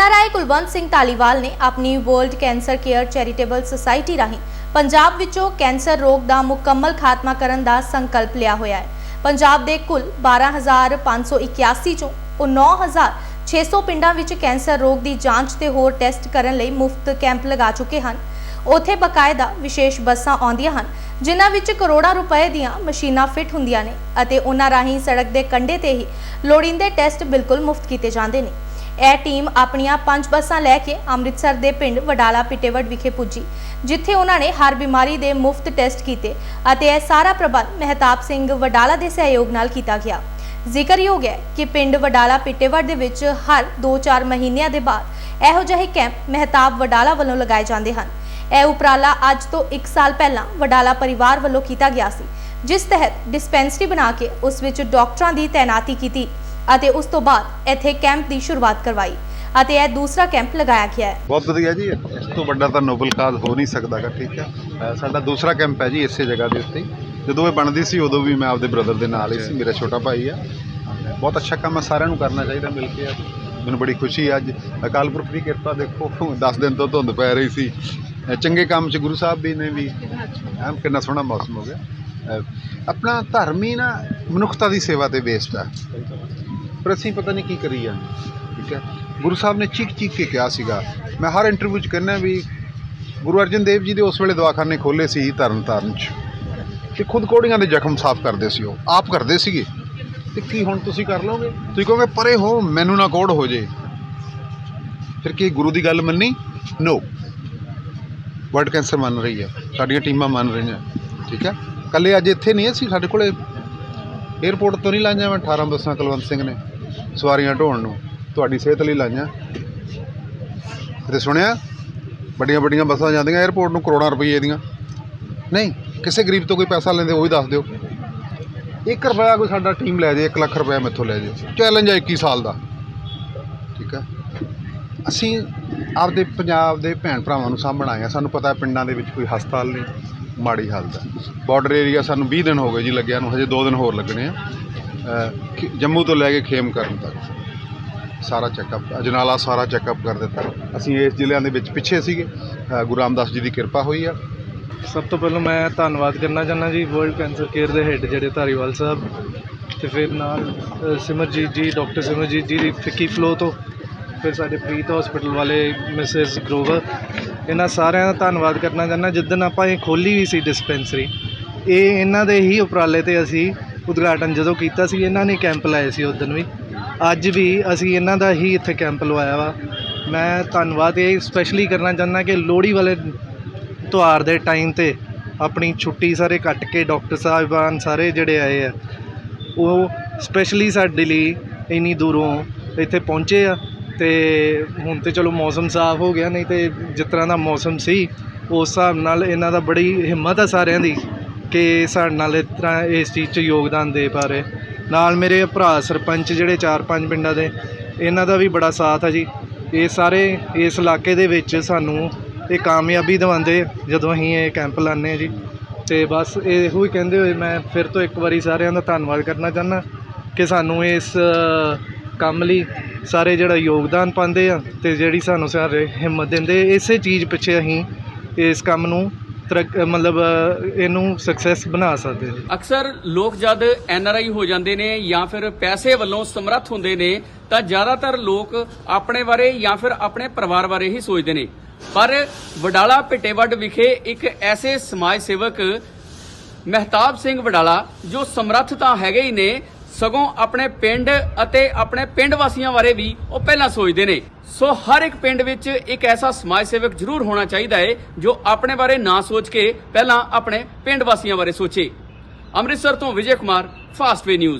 NRI Kulwant Singh Dhaliwal ਨੇ ਆਪਣੀ world cancer care charitable society ਰਾਹੀਂ ਪੰਜਾਬ ਵਿੱਚੋਂ ਕੈਂਸਰ ਰੋਗ ਦਾ ਮੁਕੰਮਲ ਖਾਤਮਾ ਕਰਨ ਦਾ ਸੰਕਲਪ ਲਿਆ ਹੋਇਆ ਹੈ। ਪੰਜਾਬ ਦੇ ਕੁੱਲ 12581 ਚੋਂ ਉਹ 9600 ਪਿੰਡਾਂ ਵਿੱਚ ਕੈਂਸਰ ਰੋਗ ਦੀ ਜਾਂਚ ਤੇ ਹੋਰ ਟੈਸਟ ਕਰਨ ਲਈ ਮੁਫਤ ਕੈਂਪ ਲਗਾ ਚੁੱਕੇ ਹਨ। ਉੱਥੇ ਬਕਾਇਦਾ ਵਿਸ਼ੇਸ਼ ਬੱਸਾਂ ਆਉਂਦੀਆਂ ਹਨ, ਜਿਨ੍ਹਾਂ ਵਿੱਚ ਕਰੋੜਾਂ ਰੁਪਏ ਦੀਆਂ ਮਸ਼ੀਨਾਂ ਫਿੱਟ ਹੁੰਦੀਆਂ ਨੇ ਅਤੇ ਉਹਨਾਂ ਰਾਹੀਂ ਸੜਕ ਦੇ ਕੰਢੇ ਤੇ ਹੀ ਲੋੜੀਂਦੇ ਟੈਸਟ ਬਿਲਕੁਲ ਮੁਫਤ ਕੀਤੇ ਜਾਂਦੇ ਨੇ। ਇਹ ਟੀਮ ਆਪਣੀਆਂ ਪੰਜ ਬੱਸਾਂ ਲੈ ਕੇ ਅੰਮ੍ਰਿਤਸਰ ਦੇ ਪਿੰਡ ਵਡਾਲਾ ਪਿੱਟੇਵੜ ਵਿਖੇ ਪੁੱਜੀ, ਜਿੱਥੇ ਉਹਨਾਂ ਨੇ ਹਰ ਬਿਮਾਰੀ ਦੇ ਮੁਫਤ ਟੈਸਟ ਕੀਤੇ ਅਤੇ ਇਹ ਸਾਰਾ ਪ੍ਰਬੰਧ ਮਹਿਤਾਬ ਸਿੰਘ ਵਡਾਲਾ ਦੇ ਸਹਿਯੋਗ ਨਾਲ ਕੀਤਾ ਗਿਆ। ਜ਼ਿਕਰਯੋਗ ਹੈ ਕਿ ਪਿੰਡ ਵਡਾਲਾ ਪਿੱਟੇਵੜ ਦੇ ਵਿੱਚ ਹਰ 2-4 ਮਹੀਨਿਆਂ ਦੇ ਬਾਅਦ ਇਹੋ ਜਿਹੇ ਕੈਂਪ ਮਹਿਤਾਬ ਵਡਾਲਾ ਵੱਲੋਂ ਲਗਾਏ ਜਾਂਦੇ ਹਨ। ਇਹ ਉਪਰਾਲਾ ਅੱਜ ਤੋਂ 1 ਸਾਲ ਪਹਿਲਾਂ ਵਡਾਲਾ ਪਰਿਵਾਰ ਵੱਲੋਂ ਕੀਤਾ ਗਿਆ ਸੀ, ਜਿਸ ਤਹਿਤ ਡਿਸਪੈਂਸਰੀ ਬਣਾ ਕੇ ਉਸ ਵਿੱਚ ਡਾਕਟਰਾਂ ਦੀ ਤਾਇਨਾਤੀ ਕੀਤੀ ਅਤੇ ਉਸ ਤੋਂ ਬਾਅਦ ਇੱਥੇ ਕੈਂਪ ਦੀ ਸ਼ੁਰੂਆਤ ਕਰਵਾਈ ਅਤੇ ਇਹ ਦੂਸਰਾ ਕੈਂਪ ਲਗਾਇਆ ਗਿਆ ਹੈ। ਬਹੁਤ ਵਧੀਆ ਜੀ। ਇਸ ਤੋਂ ਵੱਡਾ ਤਾਂ ਨੋਬਲ ਕਾਜ਼ ਹੋ ਨਹੀਂ ਸਕਦਾਗਾ ਠੀਕ ਹੈ। ਸਾਡਾ ਦੂਸਰਾ ਕੈਂਪ ਹੈ ਜੀ ਇਸੇ ਜਗ੍ਹਾ ਦੇ ਉੱਤੇ। ਜਦੋਂ ਇਹ ਬਣਦੀ ਸੀ, ਉਦੋਂ ਵੀ ਮੈਂ ਆਪਦੇ ਬ੍ਰਦਰ ਦੇ ਨਾਲ ਹੀ ਸੀ, ਮੇਰਾ ਛੋਟਾ ਭਾਈ ਆ। ਬਹੁਤ ਅੱਛਾ ਕੰਮ ਹੈ ਸਾਰਿਆਂ ਨੂੰ ਕਰਨਾ ਚਾਹੀਦਾ ਮਿਲ ਕੇ ਮੈਨੂੰ ਬੜੀ ਖੁਸ਼ੀ ਹੈ ਅੱਜ। ਅਕਾਲ ਪੁਰਖ ਦੀ ਕਿਰਪਾ ਦੇਖੋ 10 ਦਿਨ ਤੋਂ ਧੁੰਦ ਪੈ ਰਹੀ ਸੀ। ਚੰਗੇ ਕੰਮ 'ਚ ਗੁਰੂ ਸਾਹਿਬ ਵੀ ਨੇ ਵੀ ਐਂ ਕਿੰਨਾ ਸੋਹਣਾ ਮੌਸਮ ਹੋ ਗਿਆ। ਆਪਣਾ ਧਰਮ ਹੀ ਨਾ ਮਨੁੱਖਤਾ ਦੀ ਸੇਵਾ ਤੇ ਬੇਸਡ ਹੈ ਪਰ ਅਸੀਂ ਪਤਾ ਨਹੀਂ ਕੀ ਕਰੀ ਜਾਂਦੇ, ਠੀਕ ਹੈ? ਗੁਰੂ ਸਾਹਿਬ ਨੇ ਚੀਕ ਚੀਕ ਕੇ ਕਿਹਾ ਸੀਗਾ, ਮੈਂ ਹਰ ਇੰਟਰਵਿਊ 'ਚ ਕਹਿੰਦਾ ਵੀ ਗੁਰੂ ਅਰਜਨ ਦੇਵ ਜੀ ਦੇ ਉਸ ਵੇਲੇ ਦਵਾਖਾਨੇ ਖੋਲੇ ਸੀ ਤਰਨ ਤਾਰਨ 'ਚ ਤੇ ਖੁਦ ਕੋੜੀਆਂ ਦੇ ਜ਼ਖਮ ਸਾਫ਼ ਕਰਦੇ ਸੀ ਉਹ, ਆਪ ਕਰਦੇ ਸੀਗੇ। ਤੇ ਕੀ ਹੁਣ ਤੁਸੀਂ ਕਰ ਲਓਗੇ? ਤੁਸੀਂ ਕਹੋਗੇ, ਪਰੇ ਹੋ, ਮੈਨੂੰ ਨਾ ਕੋੜ ਹੋ ਜੇ। ਫਿਰ ਕੀ ਗੁਰੂ ਦੀ ਗੱਲ ਮੰਨੀ? ਨੋ ਵਰਲਡ ਕੈਂਸਰ ਮੰਨ ਰਹੀ ਹੈ, ਸਾਡੀਆਂ ਟੀਮਾਂ ਮੰਨ ਰਹੀਆਂ, ਠੀਕ ਹੈ? ਕੱਲੇ ਅੱਜ ਇੱਥੇ ਨਹੀਂ ਅਸੀਂ, ਸਾਡੇ ਕੋਲੇ ਏਅਰਪੋਰਟ ਤੋਂ ਨਹੀਂ ਲਾਈਆਂ ਮੈਂ 18 ਬੱਸਾਂ ਕੁਲਵੰਤ ਸਿੰਘ ਨੇ ਸਵਾਰੀਆਂ ਢੋਣ ਨੂੰ। ਤੁਹਾਡੀ ਸਿਹਤ ਲਈ ਲਾਈਆਂ। ਤੇ ਸੁਣਿਆ? ਵੱਡੀਆਂ ਵੱਡੀਆਂ ਬੱਸਾਂ ਜਾਂਦੀਆਂ ਏਅਰਪੋਰਟ ਨੂੰ ਕਰੋੜਾਂ ਰੁਪਏ ਦੀਆਂ। ਨਹੀਂ, ਕਿਸੇ ਗਰੀਬ ਤੋਂ ਕੋਈ ਪੈਸਾ ਲੈਂਦੇ, ਉਹ ਵੀ ਦੱਸ ਦਿਓ। 1 ਰੁਪਿਆ ਕੋਈ ਸਾਡਾ ਟੀਮ ਲੈ ਜੇ 1 ਲੱਖ ਰੁਪਇਆ ਮੈਥੋਂ ਲੈ ਜੇ। ਚੈਲੰਜ ਹੈ 21 ਸਾਲ ਦਾ। ਠੀਕ ਹੈ ਅਸੀਂ ਆਪਦੇ ਪੰਜਾਬ ਦੇ ਭੈਣ ਭਰਾਵਾਂ ਨੂੰ ਸਾਂਭਣ ਆਏ ਹਾਂ ਸਾਨੂੰ ਪਤਾ ਪਿੰਡਾਂ ਦੇ ਵਿੱਚ ਕੋਈ ਹਸਪਤਾਲ ਨਹੀਂ। ਮਾੜੀ ਹਾਲਤ ਹੈ। ਬਾਰਡਰ ਏਰੀਆ ਸਾਨੂੰ 20 ਦਿਨ ਹੋ ਗਏ ਜੀ ਲੱਗਿਆ ਨੂੰ ਹਜੇ 2 ਦਿਨ ਹੋਰ ਲੱਗਣੇ ਆ। ਅ, ਜੰਮੂ ਤੋਂ ਲੈ ਕੇ ਖੇਮ ਕਰਨ ਤੱਕ। ਸਾਰਾ ਚੈੱਕਅਪ ਅਜਨਾਲਾ ਸਾਰਾ ਚੈੱਕਅਪ ਕਰ ਦਿੱਤਾ। ਅਸੀਂ ਇਸ ਜ਼ਿਲ੍ਹਿਆਂ ਦੇ ਵਿੱਚ ਪਿੱਛੇ ਸੀਗੇ। ਗੁਰੂ ਰਾਮਦਾਸ ਜੀ ਦੀ ਕਿਰਪਾ ਹੋਈ ਆ। ਸਭ ਤੋਂ ਪਹਿਲਾਂ ਮੈਂ ਧੰਨਵਾਦ ਕਰਨਾ ਚਾਹੁੰਦਾ ਜੀ ਵਰਲਡ ਕੈਂਸਰ ਕੇਅਰ ਦੇ ਹੈੱਡ ਜਿਹੜੇ ਧਾਰੀਵਾਲ ਸਾਹਿਬ ਤੇ ਫਿਰ ਨਾਲ ਸਿਮਰਜੀਤ ਜੀ ਡਾਕਟਰ ਸਿਮਰਜੀਤ ਜੀ ਦੀ ਫਿੱਕੀ ਫਲੋ ਤੋਂ। ਫਿਰ ਸਾਡੇ ਪ੍ਰੀਤ ਹਸਪੀਟਲ ਵਾਲੇ ਮਿਸਿਸ ਗਰੋਵਰ, ਇਹਨਾਂ ਸਾਰਿਆਂ ਦਾ ਧੰਨਵਾਦ ਕਰਨਾ ਚਾਹੁੰਦਾ। ਜਿੱਦਣ ਆਪਾਂ ਇਹ ਖੋਲੀ ਵੀ ਸੀ ਡਿਸਪੈਂਸਰੀ ਇਹ ਇਹਨਾਂ ਦੇ ਹੀ ਉਪਰਾਲੇ ਤੇ ਅਸੀਂ ਉਦਘਾਟਨ ਜਦੋਂ ਕੀਤਾ ਸੀ, ਇਹਨਾਂ ਨੇ ਕੈਂਪ ਲਾਏ ਸੀ ਉਦੋਂ ਵੀ। ਅੱਜ ਵੀ ਅਸੀਂ ਇਹਨਾਂ ਦਾ ਹੀ ਇੱਥੇ ਕੈਂਪ ਲਵਾਇਆ ਵਾ। ਮੈਂ ਧੰਨਵਾਦ ਇਹ ਸਪੈਸ਼ਲੀ ਕਰਨਾ ਚਾਹੁੰਦਾ ਕਿ ਲੋਹੜੀ ਵਾਲੇ ਤਿਉਹਾਰ ਦੇ ਟਾਈਮ ਤੇ ਆਪਣੀ ਛੁੱਟੀ ਸਾਰੇ ਕੱਟ ਕੇ ਡਾਕਟਰ ਸਾਹਿਬਾਨ ਸਾਰੇ ਜਿਹੜੇ ਆਏ ਆ, ਉਹ ਸਪੈਸ਼ਲੀ ਸਾਡੇ ਲਈ ਇੰਨੀ ਦੂਰੋਂ ਇੱਥੇ ਪਹੁੰਚੇ ਆ। ਤੇ ਹੁਣ ਤੇ ਚਲੋ ਮੌਸਮ ਸਾਫ਼ ਹੋ ਗਿਆ, ਨਹੀਂ ਤੇ ਜਿਸ ਤਰ੍ਹਾਂ ਦਾ ਮੌਸਮ ਸੀ, ਉਸ ਹਿਸਾਬ ਨਾਲ ਇਹਨਾਂ ਦਾ ਬੜੀ ਹਿੰਮਤ ਆ ਸਾਰਿਆਂ ਦੀ ਕਿ ਸਾਡੇ ਨਾਲ ਇਸ ਤਰ੍ਹਾਂ ਇਸ ਚੀਜ਼ 'ਚ ਯੋਗਦਾਨ ਦੇ ਪਾ ਰਹੇ। ਨਾਲ ਮੇਰੇ ਭਰਾ ਸਰਪੰਚ ਜਿਹੜੇ ਚਾਰ ਪੰਜ ਪਿੰਡਾਂ ਦੇ, ਇਹਨਾਂ ਦਾ ਵੀ ਬੜਾ ਸਾਥ ਆ ਜੀ। ਇਹ ਸਾਰੇ ਇਸ ਇਲਾਕੇ ਦੇ ਵਿੱਚ ਸਾਨੂੰ ਇਹ ਕਾਮਯਾਬੀ ਦਿਵਾਉਂਦੇ ਜਦੋਂ ਅਸੀਂ ਇਹ ਕੈਂਪ ਲਾਉਂਦੇ ਹਾਂ ਜੀ। ਤੇ ਬਸ ਇਹੋ ਹੀ ਕਹਿੰਦੇ ਹੋਏ ਮੈਂ ਫਿਰ ਤੋਂ ਇੱਕ ਵਾਰੀ ਸਾਰਿਆਂ ਦਾ ਧੰਨਵਾਦ ਕਰਨਾ ਚਾਹੁੰਦਾ ਕਿ ਸਾਨੂੰ ਇਸ ਕੰਮ ਲਈ ਸਾਰੇ ਜਿਹੜਾ ਯੋਗਦਾਨ ਪਾਉਂਦੇ ਆ ਤੇ ਜਿਹੜੀ ਸਾਨੂੰ ਸਾਰੇ ਹਿੰਮਤ ਦਿੰਦੇ, ਇਸੇ ਚੀਜ਼ ਪਿੱਛੇ ਅਸੀਂ ਇਸ ਕੰਮ ਨੂੰ ਮਤਲਬ, ਇਹਨੂੰ ਸਕਸੈਸ ਬਣਾ ਸਕਦੇ ਹਾਂ। ਅਕਸਰ ਲੋਕ ਜਦ ਐਨ ਆਰ ਆਈ ਹੋ ਜਾਂਦੇ ਨੇ ਜਾਂ ਫਿਰ ਪੈਸੇ ਵੱਲੋਂ ਸਮਰੱਥ ਹੁੰਦੇ ਨੇ, ਤਾਂ ਜ਼ਿਆਦਾਤਰ ਲੋਕ ਆਪਣੇ ਬਾਰੇ ਜਾਂ ਫਿਰ ਆਪਣੇ ਪਰਿਵਾਰ ਬਾਰੇ ਹੀ ਸੋਚਦੇ ਨੇ। ਪਰ ਵਡਾਲਾ ਪਿੱਟੇਵੱਡ ਵਿਖੇ ਇੱਕ ਐਸੇ ਸਮਾਜ ਸੇਵਕ ਮਹਿਤਾਬ ਸਿੰਘ ਵਡਾਲਾ, ਜੋ ਸਮਰੱਥ ਤਾਂ ਹੈਗੇ ਹੀ ਨੇ ਸਗੋਂ ਆਪਣੇ ਪਿੰਡ ਅਤੇ ਆਪਣੇ ਪਿੰਡ ਵਾਸੀਆਂ ਬਾਰੇ ਵੀ ਉਹ ਪਹਿਲਾਂ ਸੋਚਦੇ ਨੇ। ਸੋ ਹਰ ਇੱਕ ਪਿੰਡ ਵਿੱਚ ਇੱਕ ਐਸਾ ਸਮਾਜ ਸੇਵਕ ਜ਼ਰੂਰ ਹੋਣਾ ਚਾਹੀਦਾ ਹੈ ਜੋ ਆਪਣੇ ਬਾਰੇ ਨਾ ਸੋਚ ਕੇ ਪਹਿਲਾਂ ਆਪਣੇ ਪਿੰਡ ਵਾਸੀਆਂ ਬਾਰੇ ਸੋਚੇ। ਅੰਮ੍ਰਿਤਸਰ ਤੋਂ ਵਿਜੇ ਕੁਮਾਰ ਫਾਸਟਵੇ ਨਿਊਜ਼